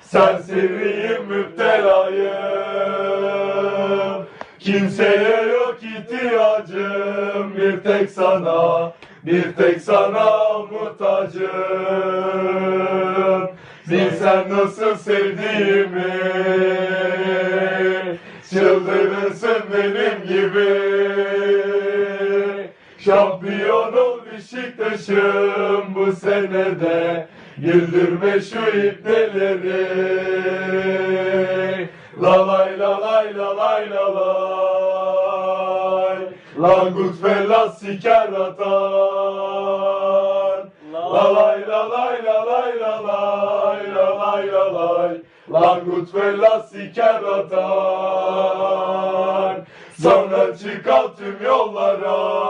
Serseriyim müptelayım. Kimseye yok ihtiyacım. Bir tek sana Bir tek sana muhtacım. Bilsen nasıl sevdiğimi Çıldırırsın benim gibi. Şampiyon ol Beşiktaş'ım bu senede Güldürme şu ipneleri. La lay la lay la lay la lay. Langut fellas siker atan La lay la lay la lay la lay la lay la lay. Langut fellas siker atan Sonra çıkal tüm yollara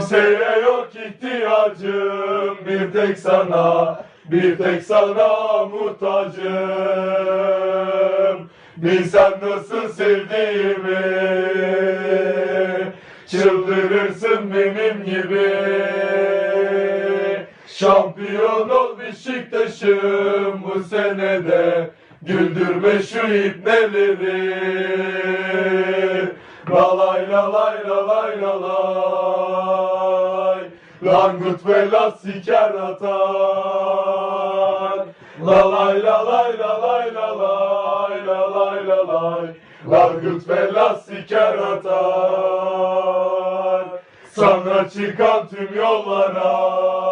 Kimseye yok ihtiyacım. Bir tek sana Bir tek sana muhtacım. Bilsen nasıl sevdiğimi Çıldırırsın benim gibi. Şampiyon ol Beşiktaş'ım bu senede Güldürme şu ipneleri La lay la lay la lay la lay ve siker atan La lay la lay la lay la lay la lay ve siker atan Sana çıkan tüm yollara